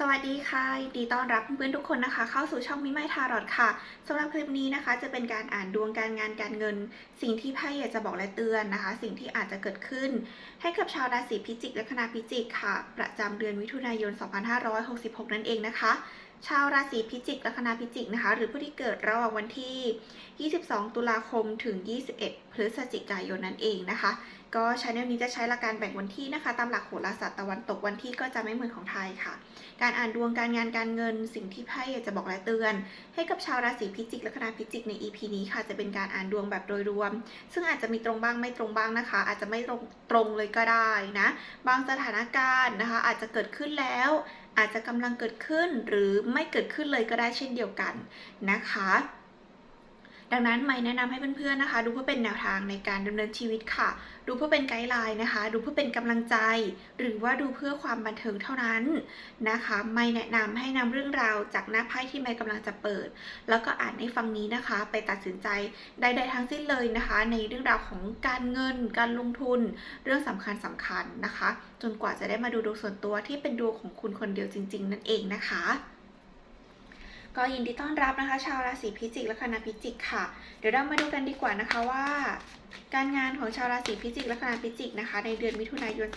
สวัสดีค่ะดีต้อนรับเพื่อนๆทุกคนนะคะ เข้าสู่ช่องมิไมทารอดค่ะสำหรับคลิปนี้นะคะ จะเป็นการอ่านดวงการงานการเงิน สิ่งที่ไพ่อยากจะบอกและเตือนนะคะ สิ่งที่อาจจะเกิดขึ้น ให้กับชาวราศีพิจิกและคณะพิจิกค่ะ ประจำเดือนมิถุนายน 2566 นั่นเองนะคะ ชาวราศีพิจิกละคณะพิจิกนะคะ หรือผู้ที่เกิดระหว่างวันที่ 22 ตุลาคมถึง 21 พฤศจิกายนนั่นเองนะคะ ก็ช anel นี้จะใช้หลักการแบ่งวันที่นะคะ ตามหลักโหราศาสตร์ตะวันตกวันที่ก็จะไม่เหมือนของไทยค่ะ การอ่านดวงการงานการเงินสิ่งที่ไพ่จะบอกและเตือน ให้กับชาวราศีพิจิกละคณะพิจิกใน EP นี้ค่ะ จะเป็นการอ่านดวงแบบโดยรวม ซึ่งอาจจะมีตรงบ้างไม่ตรงบ้างนะคะ อาจจะไม่ตรงตรงเลยก็ได้นะ บางสถานการณ์นะคะ อาจจะเกิดขึ้นแล้ว อาจจะกำลังเกิดขึ้นหรือไม่เกิดขึ้นเลยก็ได้เช่นเดียวกันนะคะ ดังนั้นไม่แนะนำให้เพื่อนๆนะคะ ดูเพื่อเป็นแนวทางในการดำเนินชีวิตค่ะ ดูเพื่อเป็นไกด์ไลน์นะคะ ดูเพื่อเป็นกำลังใจ หรือว่าดูเพื่อความบันเทิงเท่านั้นนะคะ ไม่แนะนำให้นำเรื่องราวจากหน้าไพ่ที่ไม่กำลังจะเปิด แล้วก็อ่านให้ฟังนี้นะคะ ไปตัดสินใจใดๆทั้งสิ้นเลยนะคะ ในเรื่องราวของการเงิน การลงทุน เรื่องสำคัญสำคัญนะคะ จนกว่าจะได้มาดูดวงส่วนตัวที่เป็นดวงของคุณคนเดียวจริง ๆ นั่นเองนะคะ ก็ยินดีต้อนรับนะคะ ชาวราศีพิจิกและคณะพิจิกค่ะ เดี๋ยวเรามาดูกันดีกว่านะคะว่า การงานของชาวราศีพิจิกและคณะพิจิกนะคะ ในเดือนมิถุนายน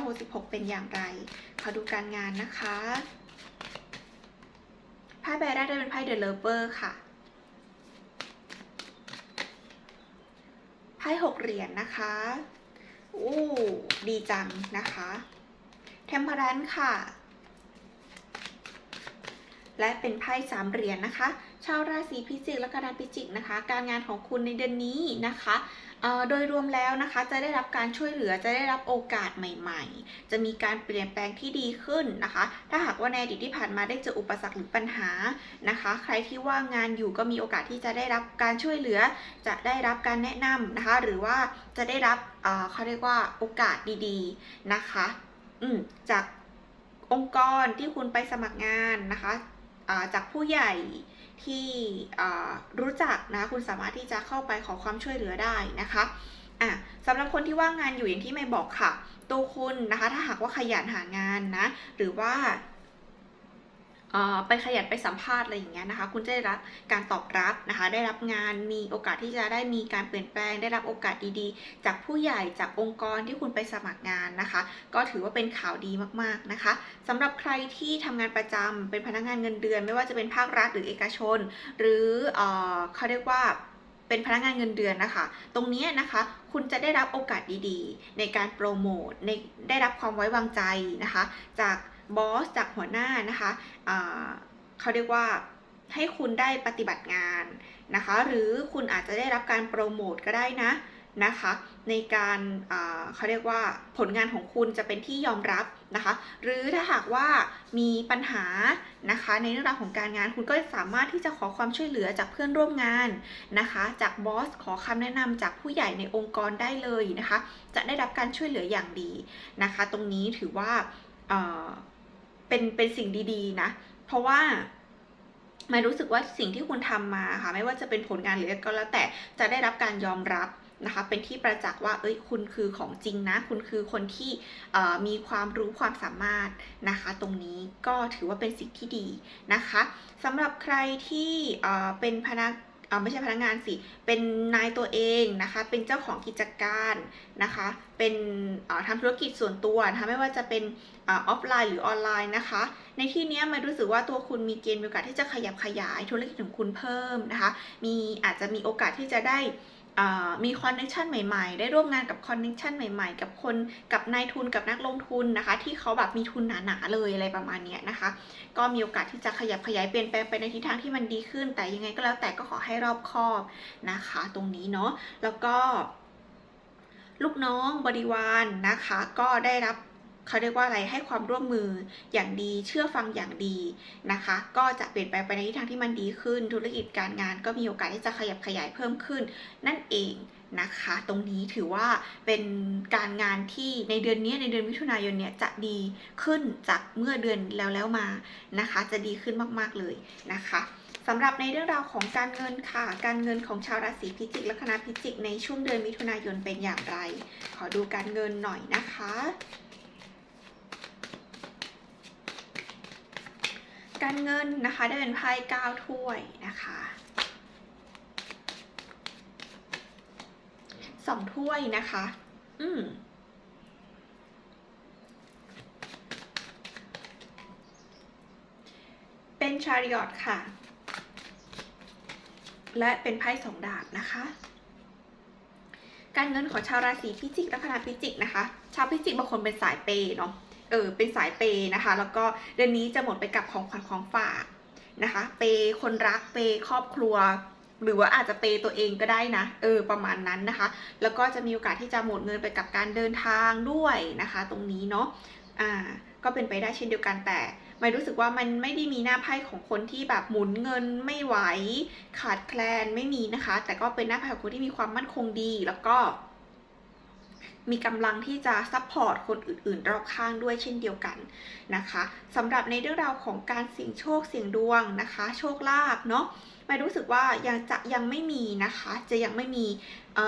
2566 เป็นอย่างไร ขอดูการงานนะคะไพ่ใบแรกได้เป็นไพ่เดอะเลเวอร์ค่ะไพ่หกเหรียญนะคะอู้ดีจังนะคะเทมเพอรันค่ะ และเป็นไพ่สามเหรียญนะคะ ชาวราศีพิจิกและกระดานพิจิกนะคะ การงานของคุณในเดือนนี้นะคะโดยรวมแล้วนะคะจะได้รับการช่วยเหลือจะได้รับโอกาสใหม่ๆ จะมีการเปลี่ยนแปลงที่ดีขึ้นนะคะ ถ้าหากว่าในอดีตที่ผ่านมาได้เจออุปสรรคหรือปัญหานะคะ ใครที่ว่างงานอยู่ก็มีโอกาสที่จะได้รับการช่วยเหลือ จะได้รับการแนะนำนะคะ หรือว่าจะได้รับเขาเรียกว่าโอกาสดีๆนะคะอืจากองค์กรที่คุณไปสมัครงานนะคะ จากผู้ใหญ่ที่รู้จักนะคุณสามารถที่จะเข้าไปขอความช่วยเหลือได้นะคะอะสำหรับคนที่ว่างงานอยู่อย่างที่ไม่บอกค่ะ ตัวคุณนะคะถ้าหากว่าขยันหางานนะหรือว่า ไปขยันไปสัมภาษณ์อะไรอย่างเงี้ยนะคะ คุณจะได้รับการตอบรับนะคะ ได้รับงานมีโอกาสที่จะได้มีการเปลี่ยนแปลง ได้รับโอกาสดีๆ จากผู้ใหญ่จากองค์กรที่คุณไปสมัครงานนะคะ ก็ถือว่าเป็นข่าวดีมากๆนะคะสำหรับใครที่ทำงานประจำเป็นพนักงานเงินเดือน ไม่ว่าจะเป็นภาครัฐหรือเอกชน หรือเออเขาเรียกว่าเป็นพนักงานเงินเดือนนะคะ ตรงนี้นะคะ คุณจะได้รับโอกาสดีๆ ในการโปรโมทในได้รับความไว้วางใจนะคะ จาก บอสจากหัวหน้านะคะเขาเรียกว่าให้คุณได้ปฏิบัติงานนะคะ หรือคุณอาจจะได้รับการโปรโมทก็ได้นะนะคะ ในการเขาเรียกว่าผลงานของคุณจะเป็นที่ยอมรับนะคะ หรือถ้าหากว่ามีปัญหานะคะ ในเรื่องราวของการงานคุณก็สามารถที่จะขอความช่วยเหลือจากเพื่อนร่วมงานนะคะ จากบอสขอคำแนะนำจากผู้ใหญ่ในองค์กรได้เลยนะคะ จะได้รับการช่วยเหลืออย่างดีนะคะ ตรงนี้ถือว่า เป็นเป็นสิ่งดีๆนะ เพราะว่ามันรู้สึกว่าสิ่งที่คุณทำมาค่ะ ไม่ว่าจะเป็นผลงานหรือก็แล้วแต่จะได้รับการยอมรับนะคะ เป็นที่ประจักษ์ว่า เอ้ย คุณคือของจริงนะ คุณคือคนที่มีความรู้ความสามารถนะคะ ตรงนี้ก็ถือว่าเป็นสิ่งที่ดีนะคะสำหรับใครที่เป็นพนัก ไม่ใช่พนักงานสิ เป็นนายตัวเองนะคะ เป็นเจ้าของกิจการนะคะ เป็นอ่อทำธุรกิจส่วนตัวนะคะไม่ว่าจะเป็นออฟไลน์หรือออนไลน์นะคะ ในที่นี้มันรู้สึกว่าตัวคุณมีเกณฑ์มีโอกาสที่จะขยับขยายธุรกิจของคุณเพิ่มนะคะ มีอาจจะมีโอกาสที่จะได้ มีคอนเนคชันใหม่ๆ ได้ร่วมงานกับคอนเนคชันใหม่ๆ กับคนกับนายทุนกับนักลงทุนนะคะ ที่เขาแบบมีทุนหนาๆเลยอะไรประมาณนี้นะคะ ก็มีโอกาสที่จะขยับขยายเปลี่ยนแปลงไปในทิศทางที่มันดีขึ้น แต่ยังไงก็แล้วแต่ก็ขอให้รอบคอบนะคะ ตรงนี้เนาะแล้วก็ ลูกน้องบริวารนนะคะ ก็ได้รับ เขาเรียกว่าอะไรให้ความร่วมมืออย่างดีเชื่อฟังอย่างดีนะคะ ก็จะเปลี่ยนแปไปในทิศทางที่มันดีขึ้น ธุรกิจการงานก็มีโอกาสที่จะขยับขยายเพิ่มขึ้น นั่นเองนะคะ ตรงนี้ถือว่าเป็นการงานที่ในเดือนนี้ในเดือนมิถุนายนเนี่ยจะดีขึ้นจากเมื่อเดือนแล้วแล้วมานะคะ จะดีขึ้นมากๆเลยนะคะสำหรับในเรื่องราวของการเงินค่ะ การเงินของชาวราศีพิจิกและคณะพิจิกในช่วงเดือนมิถุนายนเป็นอย่างไร ขอดูการเงินหน่อยนะคะ การเงินนะคะ ได้เป็นไพ่เก้าถ้วยนะคะสองถ้วยนะคะ อืมเป็นชาริอตค่ะ และเป็นไพ่สองดาบนะคะ การเงินของชาวราศีพิจิกลัคนาพิจิกนะคะ ชาวพิจิกบางคนเป็นสายเปย์เนาะ เออเป็นสายเปย์นะคะ แล้วก็เดือนนี้จะหมดไปกับของขวัญของฝากนะคะ เปย์คนรักเปย์ครอบครัว หรือว่าอาจจะเปย์ตัวเองก็ได้นะ เออประมาณนั้นนะคะ แล้วก็จะมีโอกาสที่จะหมดเงินไปกับการเดินทางด้วยนะคะ ตรงนี้เนาะอ่าก็เป็นไปได้เช่นเดียวกันแต่ไม่รู้สึกว่ามันไม่ได้มีหน้าไพ่ของคนที่แบบหมุนเงินไม่ไหว ขาดแคลนไม่มีนะคะ แต่ก็เป็นหน้าไพ่ของคนที่มีความมั่นคงดีแล้วก็ มีกำลังที่จะซัพพอร์ตคนอื่นๆ รอบข้างด้วยเช่นเดียวกันนะคะสำหรับในเรื่องราวของการเสี่ยงโชคเสี่ยงดวงนะคะ โชคลาภเนาะไม่รู้สึกว่ายังจะยังไม่มีนะคะ จะยังไม่มีเอ่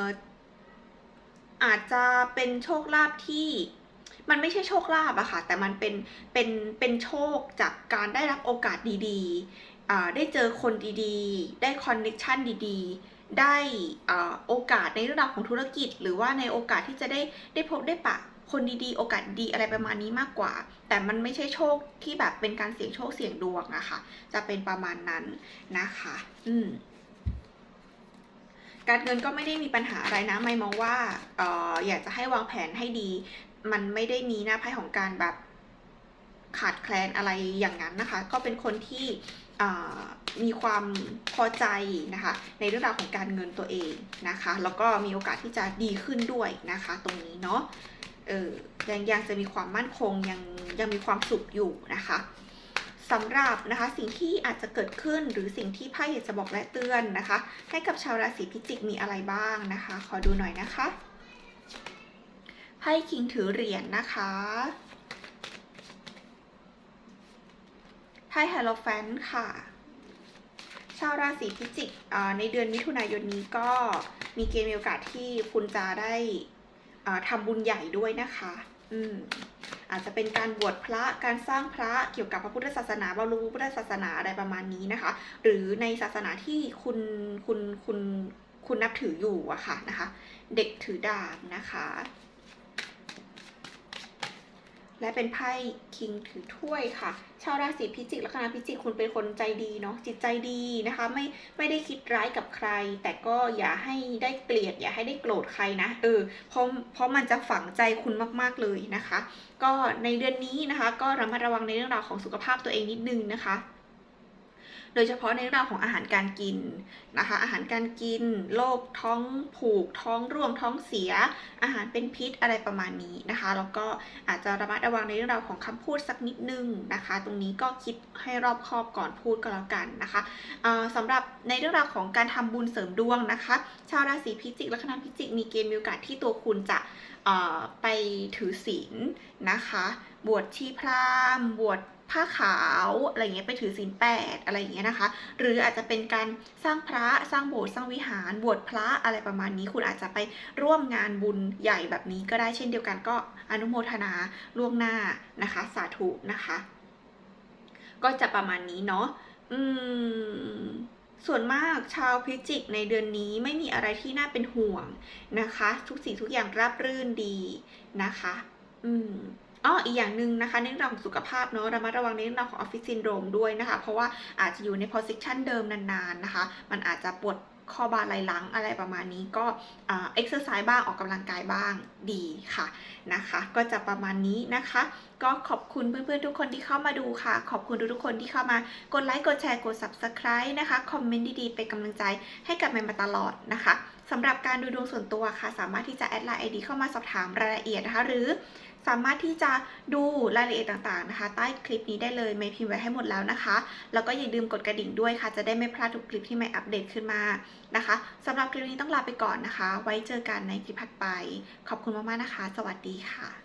ออาจจะเป็นโชคลาภที่มันไม่ใช่โชคลาภอะค่ะ แต่มันเป็นเป็นเป็นโชคจากการได้รับโอกาสดีๆได้เจอคนดีๆ ได้คอนเน็ชันดีๆ ได้อ่าโอกาสในเรื่องราวของธุรกิจ หรือว่าในโอกาสที่จะได้ได้พบได้ปะคนดีๆ โอกาสดีอะไรประมาณนี้มากกว่า แต่มันไม่ใช่โชคที่แบบเป็นการเสี่ยงโชคเสี่ยงดวงอะค่ะ จะเป็นประมาณนั้นนะคะ อืมการเงินก็ไม่ได้มีปัญหาอะไรนะ ไม่มองว่าเอออยากจะให้วางแผนให้ดี มันไม่ได้มีหน้าไพ่ของการแบบ ขาดแคลนอะไรอย่างนั้นนะคะ ก็เป็นคนที่มีความพอใจนะคะ ในเรื่องราวของการเงินตัวเองนะคะ แล้วก็มีโอกาสที่จะดีขึ้นด้วยนะคะ ตรงนี้เนาะเออยังยังจะมีความมั่นคงยังยังมีความสุขอยู่นะคะสำหรับนะคะสิ่งที่อาจจะเกิดขึ้นหรือสิ่งที่ไพ่อยากจะบอกและเตือนนะคะ ให้กับชาวราศีพิจิกมีอะไรบ้างนะคะ ขอดูหน่อยนะคะไพ่คิงถือเหรียญนะคะ ไพ่ฮโลแฟนค่ะ ชาวราศีพิจิกในเดือนมิถุนายนนี้ก็มีเกณฑ์มีโอกาสที่คุณจะได้ทำบุญใหญ่ด้วยนะคะ อืมอาจจะเป็นการบวชพระ การสร้างพระเกี่ยวกับพระพุทธศาสนาบำรุงพระพุทธศาสนาอะไรประมาณนี้นะคะ หรือในศาสนาที่คุณคุณคุณคุณนับถืออยู่อะค่ะนะคะ เด็กถือดาบนะคะ และเป็นไพ่คิงถือถ้วยค่ะ ชาวราศีพิจิกลัคนาพิจิกคุณเป็นคนใจดีเนาะจิตใจดีนะคะ ไม่ไม่ได้คิดร้ายกับใคร แต่ก็อย่าให้ได้เกลียด อย่าให้ได้โกรธใครนะเออเพราะเพราะมันจะฝังใจคุณมากๆเลยนะคะ ก็ในเดือนนี้นะคะ ก็ระมัดระวังในเรื่องราวของสุขภาพตัวเองนิดนึงนะคะ โดยเฉพาะในเรื่องราวของอาหารการกินนะคะ อาหารการกินโรคท้องผูกท้องร่วงท้องเสีย อาหารเป็นพิษอะไรประมาณนี้นะคะ แล้วก็อาจจะระมัดระวังในเรื่องราวของคำพูดสักนิดนึงนะคะ ตรงนี้ก็คิดให้รอบคอบก่อนพูดก็แล้วกันนะคะอ่าสำหรับในเรื่องราวของการทำบุญเสริมดวงนะคะ ชาวราศีพิจิกและคณะพิจิกมีเกณฑ์มีโอกาสที่ตัวคุณจะไปถือศีลนะคะ บวชชีพราหมณ์บวช ผ้าขาวอะไรเงี้ยไปถือศีลแปดอะไรอย่างเงี้ยนะคะ หรืออาจจะเป็นการสร้างพระสร้างโบสถ์สร้างวิหารบวชพระอะไรประมาณนี้ คุณอาจจะไปร่วมงานบุญใหญ่แบบนี้ก็ได้เช่นเดียวกันก็อนุโมทนาล่วงหน้านะคะ สาธุนะคะ ก็จะประมาณนี้เนาะอืมส่วนมากชาวพิจิกในเดือนนี้ไม่มีอะไรที่น่าเป็นห่วงนะคะ ทุกสิ่งทุกอย่างราบรื่นดีนะคะ อืม อ้ออีกอย่างหนึ่งนะคะในเรื่องของสุขภาพเนอะระมัดระวังในเรื่องของออฟฟิศซินโดรมด้วยนะคะ เพราะว่าอาจจะอยู่ใน position เดิมนานๆนะคะ มันอาจจะปวดข้อบ่าไหล่หลังอะไรประมาณนี้ก็อ่าเอ็กซ์เซอร์ไซส์บ้างออกกำลังกายบ้างดีค่ะนะคะ ก็จะประมาณนี้นะคะ ก็ขอบคุณเพื่อนๆทุกคนที่เข้ามาดูค่ะ ขอบคุณทุกๆคนที่เข้ามากดไลค์กดแชร์กด subscribe นะคะคอมเมนต์ดีๆเป็นกำลังใจให้กับแมนมาตลอดนะคะสำหรับการดูดวงส่วนตัวค่ะ สามารถที่จะแอดไลน์ ID เข้ามาสอบถามรายละเอียดนะคะหรือ สามารถที่จะดูรายละเอียดต่างๆนะคะ ใต้คลิปนี้ได้เลยไม่พิมพ์ไว้ให้หมดแล้วนะคะ แล้วก็อย่าลืมกดกระดิ่งด้วยค่ะ จะได้ไม่พลาดทุกคลิปที่ไม่อัปเดตขึ้นมานะคะสำหรับคลิปนี้ต้องลาไปก่อนนะคะ ไว้เจอกันในคลิปถัดไป ขอบคุณมากๆนะคะ สวัสดีค่ะ